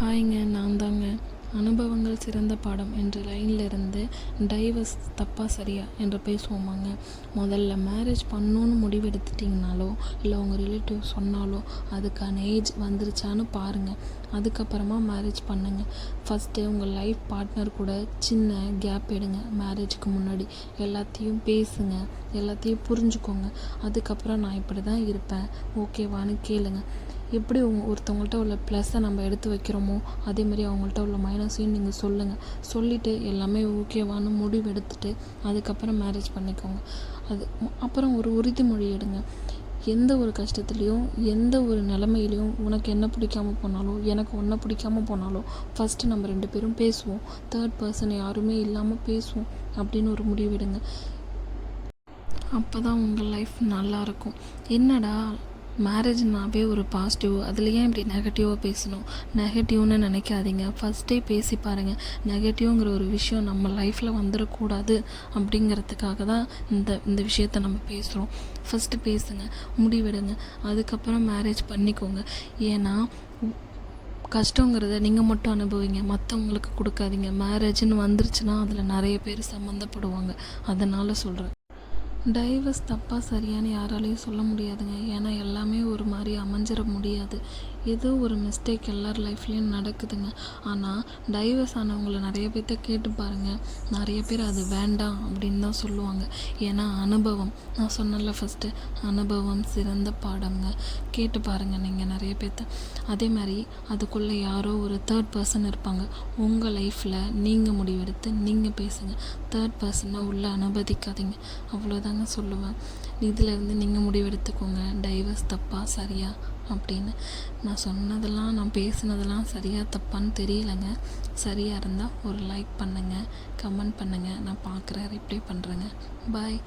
ஹாய்ங்க நான் தாங்க அனுபவங்கள் சிறந்த பாடம் என்ற லைனில் இருந்து டைவர்ஸ் தப்பா சரியா என்று பேசுவோமாங்க. முதல்ல மேரேஜ் பண்ணணுன்னு முடிவெடுத்துட்டிங்கனாலோ இல்லை உங்கள் ரிலேட்டிவ் சொன்னாலோ அதுக்கான ஏஜ் வந்துருச்சான்னு பாருங்கள் அதுக்கப்புறமா மேரேஜ் பண்ணுங்கள் ஃபஸ்ட்டு உங்கள் லைஃப் பார்ட்னர் கூட சின்ன கேப் எடுங்க மேரேஜுக்கு முன்னாடி. எல்லாத்தையும் பேசுங்க எல்லாத்தையும் புரிஞ்சுக்கோங்க. அதுக்கப்புறம் நான் இப்படி தான் இருப்பேன். ஓகேவான்னு கேளுங்கள் எப்படி ஒருத்தவங்கள்ட்ட உள்ள ப்ளஸ்ஸை நம்ம எடுத்து வைக்கிறோமோ அதே மாதிரி அவங்கள்ட்ட உள்ள மைனஸையும் நீங்கள் சொல்லுங்கள் சொல்லிவிட்டு எல்லாமே ஓகேவான்னு முடிவு எடுத்துட்டு அதுக்கப்புறம் மேரேஜ் பண்ணிக்கோங்க. அது அப்புறம் ஒரு உறுதிமொழி எடுங்க. எந்த ஒரு கஷ்டத்துலேயும் எந்த ஒரு நிலமையிலையும் உனக்கு என்ன பிடிக்காம போனாலோ எனக்கு ஒன்றை பிடிக்காம போனாலோ ஃபஸ்ட்டு நம்ம ரெண்டு பேரும் பேசுவோம். தேர்ட் பர்சன் யாருமே இல்லாமல் பேசுவோம் அப்படின்னு ஒரு முடிவெடுங்க அப்போ தான் உங்கள் லைஃப் நல்லாயிருக்கும் என்னடா மேரேஜ்னாவே ஒரு பாசிட்டிவ் அதில் ஏன் இப்படி நெகட்டிவாக பேசணும். நெகட்டிவ்னு நினைக்காதீங்க. ஃபஸ்ட்டே பேசி பாருங்கள் நெகட்டிவ்ங்கிற ஒரு விஷயம் நம்ம லைஃப்பில் வந்துடக்கூடாது அப்படிங்கிறதுக்காக தான் இந்த இந்த விஷயத்த நம்ம பேசுகிறோம் ஃபஸ்ட்டு பேசுங்க. முடிவெடுங்க. அதுக்கப்புறம் மேரேஜ் பண்ணிக்கோங்க. ஏன்னா கஷ்டங்கிறத நீங்கள் மட்டும் அனுபவிங்க. மற்றவங்களுக்கு கொடுக்காதீங்க. மேரேஜ்னு வந்துருச்சுன்னா அதில் நிறைய பேர் சம்மந்தப்படுவாங்க. அதனால் சொல்கிறேன் டைவர்ஸ் தப்பாக சரியான்னு யாராலையும் சொல்ல முடியாதுங்க. ஏன்னா எல்லாமே ஒரு மாதிரி அமைஞ்சிட முடியாது. ஏதோ ஒரு மிஸ்டேக் எல்லார் லைஃப்லேயும் நடக்குதுங்க. ஆனால் டைவர்ஸ் ஆனவங்களை நிறைய பேர்த்த கேட்டு பாருங்கள் நிறைய பேர் அது வேண்டாம் அப்படின்னு தான் சொல்லுவாங்க. ஏன்னா அனுபவம். நான் சொன்னல ஃபஸ்ட்டு அனுபவம் சிறந்த பாடம்ங்க. கேட்டு பாருங்கள் நீங்கள் நிறைய பேர்த்த அதே மாதிரி அதுக்குள்ளே யாரோ ஒரு தேர்ட் பர்சன் இருப்பாங்க. உங்கள் லைஃப்பில் நீங்கள் முடிவெடுத்து நீங்கள் பேசுங்க. தேர்ட் பர்சனை உள்ளே அனுமதிக்காதீங்க. அவ்வளோதாங்க சொல்லுவேன். இதிலேருந்து நீங்கள் முடிவெடுத்துக்கோங்க. டைவர்ஸ் தப்பா சரியா? அப்படின்னு. நான் சொன்னதெல்லாம் நான் பேசுனதெல்லாம் சரியாக தப்பான்னு தெரியலங்க. சரியாக இருந்தால் ஒரு லைக் பண்ணுங்கள் கமெண்ட் பண்ணுங்கள் நான் பார்க்குறேன் ரிப்ளை பண்ணுறேங்க பாய்